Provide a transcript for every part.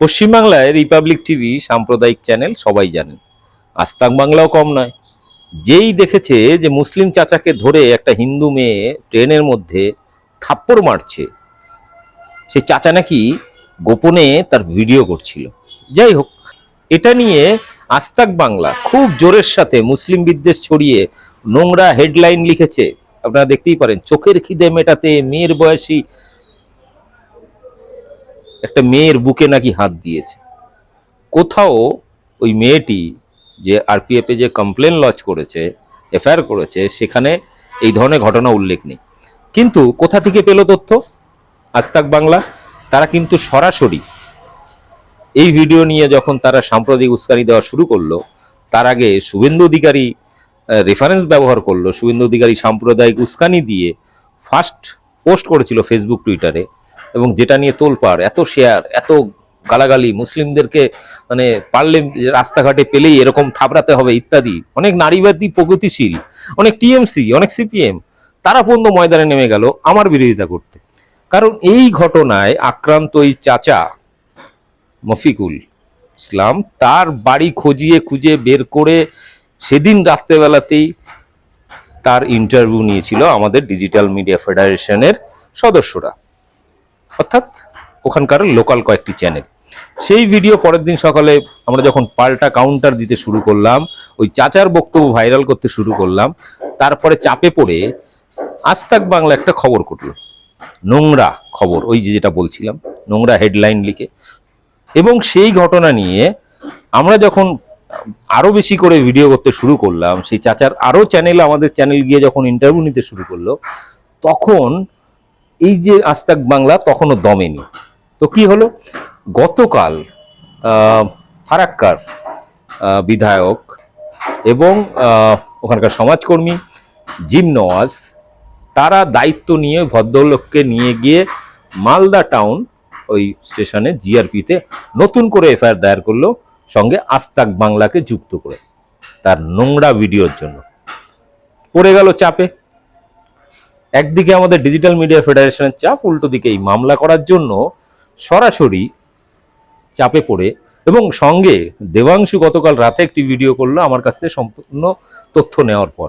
পশ্চিমবাংলায় Republic TV সাম্প্রদায়িক channel সবাই জানেন আস্তাক বাংলাও কম নয়। যেই দেখেছে যে মুসলিম চাচাকে ধরে একটা হিন্দু মেয়ে ট্রেনের মধ্যে থাপ্পড় মারছে, সে চাচা নাকি গোপনে তার ভিডিও করছিল। যাই হোক, এটা নিয়ে আস্তাক বাংলা খুব জোরের সাথে মুসলিম বিদ্বেষ ছড়িয়ে নোংরা হেডলাইন লিখেছে। আপনারা দেখতেই পারেন, চোখের খিদে মেটাতে মেয়ের বয়সী একটা মেয়ের বুকে নাকি হাত দিয়েছে। কোথাও ওই মেয়েটি যে আরপিএফে যে কমপ্লেন লজ করেছে এফআইআর করেছে, সেখানে এই ধরনের ঘটনা উল্লেখ নেই। কিন্তু কোথা থেকে পেল তথ্য? আস্তাক বাংলা, তারা কিন্তু সরাসরি এই ভিডিও নিয়ে যখন তারা সাম্প্রদায়িক উস্কানি দেওয়া শুরু করল, তার আগে শুভেন্দু অধিকারী রেফারেন্স ব্যবহার করল। শুভেন্দু অধিকারী সাম্প্রদায়িক উস্কানি দিয়ে ফার্স্ট পোস্ট করেছিল ফেসবুক টুইটারে এবং যেটা নিয়ে তোলপাড়, এত শেয়ার এত গালাগালি, মুসলিমদেরকে মানে পারলে রাস্তাঘাটে পেলেই এরকম থাবড়াতে হবে ইত্যাদি। অনেক নারীবাদী প্রগতিশীল, অনেক টিএমসি, অনেক সিপিএম, তারা পর্যন্ত ময়দানে নেমে গেল আমার বিরোধিতা করতে। কারণ এই ঘটনায় আক্রান্ত এই চাচা মফিকুল ইসলাম, তার বাড়ি খোঁজিয়ে খুঁজে বের করে সেদিন রাত্রেবেলাতেই তার ইন্টারভিউ নিয়েছিল আমাদের ডিজিটাল মিডিয়া ফেডারেশনের সদস্যরা। অর্থাৎ ওখানকার লোকাল কয়েকটি চ্যানেল সেই ভিডিও পরের দিন সকালে আমরা যখন পাল্টা কাউন্টার দিতে শুরু করলাম, ওই চাচার বক্তব্য ভাইরাল করতে শুরু করলাম, তারপরে চাপে পড়ে আস্তাক বাংলা একটা খবর করল নোংরা খবর, ওই যে যেটা বলছিলাম, নোংরা হেডলাইন লিখে। এবং সেই ঘটনা নিয়ে আমরা যখন আরও বেশি করে ভিডিও করতে শুরু করলাম, সেই চাচার আরও চ্যানেল আমাদের চ্যানেল গিয়ে যখন ইন্টারভিউ নিতে শুরু করল, তখন এই যে আস্তাক বাংলা তখনও দমেনি। তো কি হলো? গতকাল ফারাক্কার বিধায়ক এবং ওখানকার সমাজকর্মী জিম নওয়াজ, তারা দায়িত্ব নিয়ে ভদ্রলোককে নিয়ে গিয়ে মালদা টাউন ওই স্টেশনে জিআরপিতে নতুন করে এফআইআর দায়ের করল, সঙ্গে আস্তাক বাংলাকে যুক্ত করে। তার নোংরা ভিডিওর জন্য। পড়ে গেল চাপে। একদিকে আমাদের ডিজিটাল মিডিয়া ফেডারেশনের চাপ, উল্টো দিকে এই মামলা করার জন্য সরাসরি চাপে পড়ে এবং সঙ্গে দেবাংশু গতকাল রাতে একটি ভিডিও করল আমার কাছ থেকে সম্পূর্ণ তথ্য নেওয়ার পর।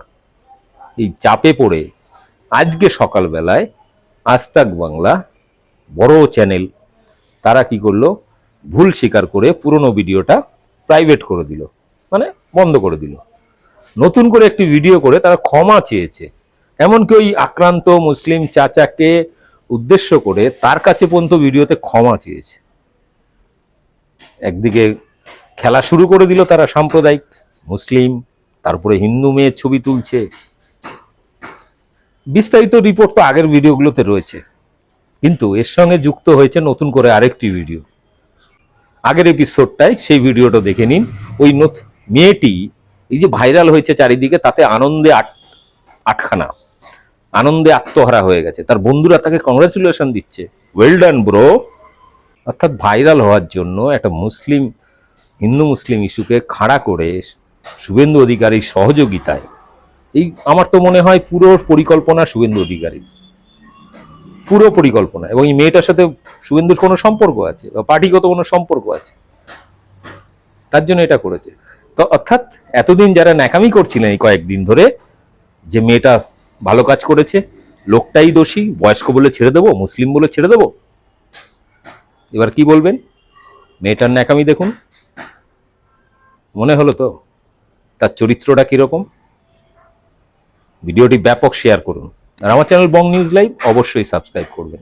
এই চাপে পড়ে আজকে সকালবেলায় আস্তাক বাংলা বড় চ্যানেল তারা কি করল? ভুল স্বীকার করে পুরনো ভিডিওটা প্রাইভেট করে দিল মানে বন্ধ করে দিল। নতুন করে একটি ভিডিও করে তারা ক্ষমা চেয়েছে। এমনকি ওই আক্রান্ত মুসলিম চাচাকে উদ্দেশ্য করে তার কাছে পর্যন্ত ভিডিওতে ক্ষমা চেয়েছে। একদিকে খেলা শুরু করে দিল তারা সাম্প্রদায়িক মুসলিম, তারপরে হিন্দু মেয়ের ছবি তুলছে। বিস্তারিত রিপোর্ট তো আগের ভিডিওগুলোতে রয়েছে। কিন্তু এর সঙ্গে যুক্ত হয়েছে নতুন করে আরেকটি ভিডিও। আগের এপিসোডটায় সেই ভিডিওটা দেখে নিন। ওই মেয়েটি এই যে ভাইরাল হয়েছে চারিদিকে, তাতে আনন্দে আট, আটখানা। আনন্দে আত্মহারা হয়ে গেছে। তার বন্ধুরা তাকে কংগ্রাচুলেশন দিচ্ছে। ওয়েল ডান ব্রো অর্থাৎ ভাইরাল হওয়ার জন্য একটা মুসলিম, হিন্দু মুসলিম ইস্যুকে খাড়া করে শুভেন্দু অধিকারীর সহযোগিতায়, এই আমার তো মনে হয় পুরো পরিকল্পনা শুভেন্দু অধিকারী পুরো পরিকল্পনা। এবং এই মেয়েটার সাথে শুভেন্দুর কোনো সম্পর্ক আছে? বা পার্টিগত কোনো সম্পর্ক আছে? তার জন্য এটা করেছে। তো অর্থাৎ এতদিন যারা ন্যাকামি করছিলেন এই কয়েকদিন ধরে, যে মেয়েটা ভালো কাজ করেছে, লোকটাই দোষী, বয়স্ক বলে ছেড়ে দেবো, মুসলিম বলে ছেড়ে দেবো। এবার কি বলবেন? মেয়েটার ন্যাকামি দেখুন। মনে হলো তো? তার চরিত্রটা কীরকম? ভিডিওটি ব্যাপক শেয়ার করুন। আর আমার চ্যানেল বং নিউজ লাইভ অবশ্যই সাবস্ক্রাইব করবেন।